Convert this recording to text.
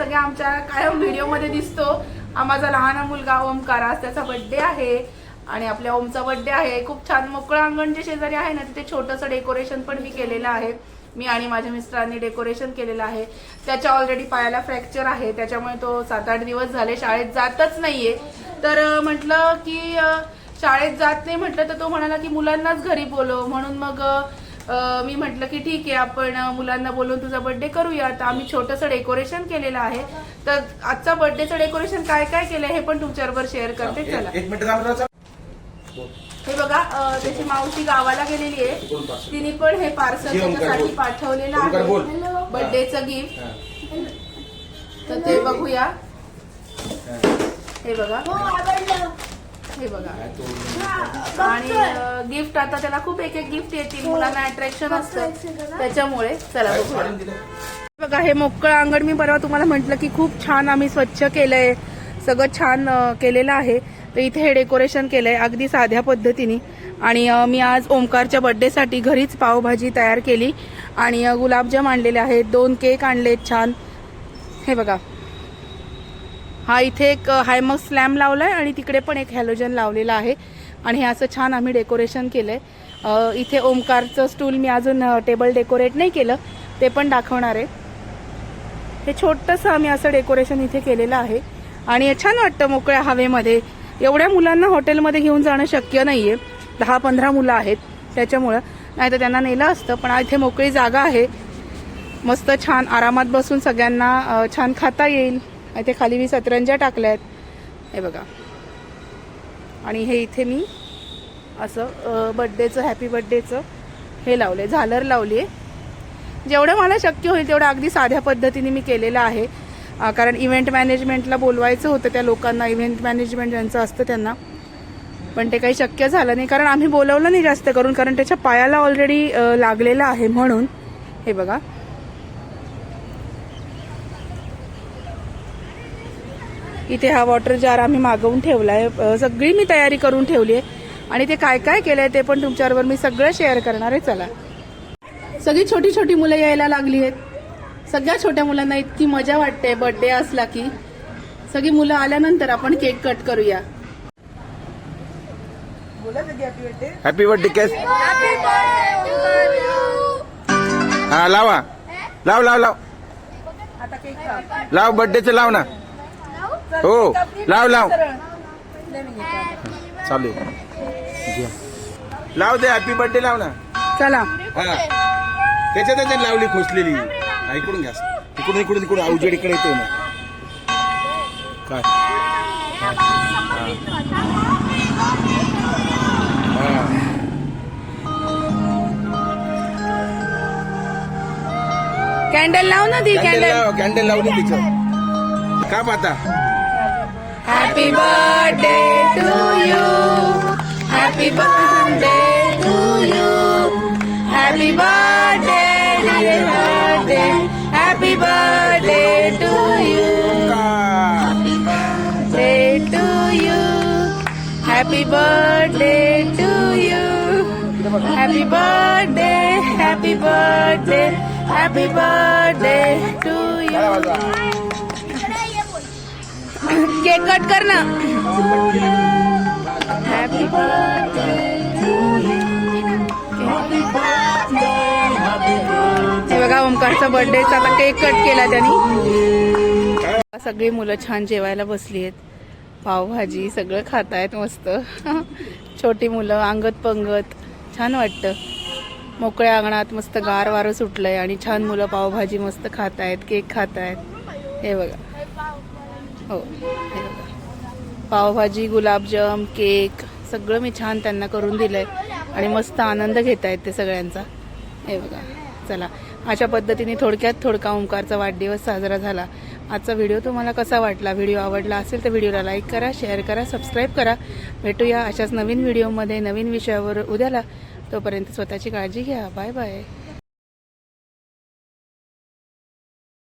सगळ्या आमच्या कायम व्हिडिओमध्ये दिसतो. हा माझा लहान मुलगा ओमकार आज त्याचा बड्डे आहे. आणि आपल्या ओमचा बड्डे आहे. खूप छान मोकळं अंगण जे शेजारी आहे ना तिथे छोटंसं डेकोरेशन पण मी केलेलं आहे. मी आणि माझ्या मिस्टरांनी डेकोरेशन केलेलं आहे. त्याच्या ऑलरेडी पायाला फ्रॅक्चर आहे. त्याच्यामुळे तो सात आठ दिवस झाले शाळेत जातच नाहीये. तर म्हटलं की शाळेत जात नाही म्हटलं तर तो म्हणाला की मुलांनाच घरी बोलव. म्हणून मग मी म्हटलं की ठीक आहे आपण मुलांना बोलवून तुझा बर्थडे करूया. तर आम्ही छोटंसं डेकोरेशन केलेलं आहे. तर आजचा बर्थडेचं डेकोरेशन काय काय केलं हे पण तुमच्याबरोबर शेअर करते. चला. एक मिनिट थांब जरा. हे बघा त्याची मावशी गावाला गेलेली आहे. तिने पण हे पार्सल त्याच्यासाठी. पाठवलेलं. आहे. बर्थडेचं गिफ्ट हा. तर ते बघूया. हा. हे बघा. हो हे बघा आणि गिफ्ट आता त्याला खूप एक एक गिफ्ट येतील मुलांना अट्रॅक्शन असतं. त्याच्यामुळे चला बघूया? बघा हे मोकळं अंगण मी परवा तुम्हाला म्हटलं की खूप छान आम्ही स्वच्छ केलंय. सगळं छान केलेलं आहे. तर इथे हे डेकोरेशन केलंय अगदी साध्या पद्धतीने. आणि मी आज ओमकारच्या बर्थडेसाठी घरीच पावभाजी तयार केली. आणि गुलाबजाम आणलेले आहेत. दोन केक आणलेत छान. हे बघा. हा इथे एक हायमग स्लॅम लावलाय आणि तिकडे पण एक हॅलोजन लावलेला आहे. आणि हे असं छान आम्ही डेकोरेशन केलं आहे इथे ओमकारचं स्टूल मी अजून टेबल डेकोरेट नाही केलं ते पण दाखवणार आहे. हे छोटंसं आम्ही असं डेकोरेशन इथे केलेलं आहे. आणि छान वाटतं मोकळ्या हवेमध्ये. एवढ्या मुलांना हॉटेलमध्ये घेऊन जाणं शक्य नाही आहे दहा पंधरा मुलं आहेत त्याच्यामुळं. नाही तर त्यांना नेलं असतं पण इथे मोकळी जागा आहे. मस्त छान आरामात बसून सगळ्यांना छान खाता येईल. इथे खाली मी सतरंजा टाकल्या आहेत. हे बघा. आणि हे इथे मी असं बड्डेचं हॅपी बड्डेचं हे लावले झालर लावली आहे जेवढं मला शक्य होईल तेवढं अगदी साध्या पद्धतीने मी केलेलं आहे. कारण इव्हेंट मॅनेजमेंटला बोलवायचं होतं त्या लोकांना इव्हेंट मॅनेजमेंट ज्यांचं असतं त्यांना. पण ते काही शक्य झालं नाही. कारण आम्ही बोलवलं नाही जास्त करून कारण त्याच्या पायाला ऑलरेडी लागलेलं आहे म्हणून. हे बघा. इथे हा वॉटर जार आम्ही मागवून ठेवलाय. अं, सगळी मी तयारी करून ठेवली आहे. आणि ते काय काय केलंय ते पण तुमच्याबरोबर मी सगळं शेअर करणार आहे. चला. सगळी छोटी छोटी मुलं यायला लागली आहेत. सगळ्या छोट्या मुलांना इतकी मजा वाटते. बर्थडे असला की. सगळी मुलं आल्यानंतर आपण केक कट करूया. हॅपी बर्थडे केस हा लावा. लाव लाव लाव. लाव बर्थडेचं लाव ना. हो. लाव लाव. चालू. लाव दे हॅपी बर्थडे लाव ना. चला. हा. त्याच्यात त्याच्यात लावली खोसलेली. हा, इकडून घ्या. इकडून इकडून इकडून. अवजड इकडे येतो ना. काय. कॅन्डल लाव ना ती कॅन्डल कॅन्डल लावली तिचं. का पाहता Happy birthday to you. Happy birthday to you. Happy birthday, dear birthday. Happy birthday to you. Happy birthday to you. Happy birthday to you. Happy birthday, happy birthday, happy birthday to you. Cake cut कर ना. Happy birthday बघा ओमकारचा birthday आता cake cut केला त्यांनी. सगळी मुलं छान जेवायला बसली आहेत. पावभाजी सगळं खात आहेत मस्त. छोटी मुलं अंगत पंगत. छान वाटतं. मोकळ्या अंगणात मस्त गार वारं सुटलंय आणि छान मुलं पावभाजी मस्त खात आहेत केक खात आहेत हे बघा. हो हे बघा पावभाजी गुलाबजाम केक सगळं मी छान त्यांना करून दिलंय. आणि मस्त आनंद घेत आहेत ते सगळ्यांचा. हे बघा चला. अशा पद्धतीने थोडक्यात थोडका ओंकारचा वाढदिवस साजरा झाला. आजचा व्हिडिओ तुम्हाला कसा वाटला? व्हिडिओ आवडला असेल तर व्हिडिओला लाईक करा शेअर करा सबस्क्राईब करा. भेटूया अशाच नवीन व्हिडिओमध्ये नवीन विषयावर उद्याला. तोपर्यंत स्वतःची काळजी घ्या. Bye bye.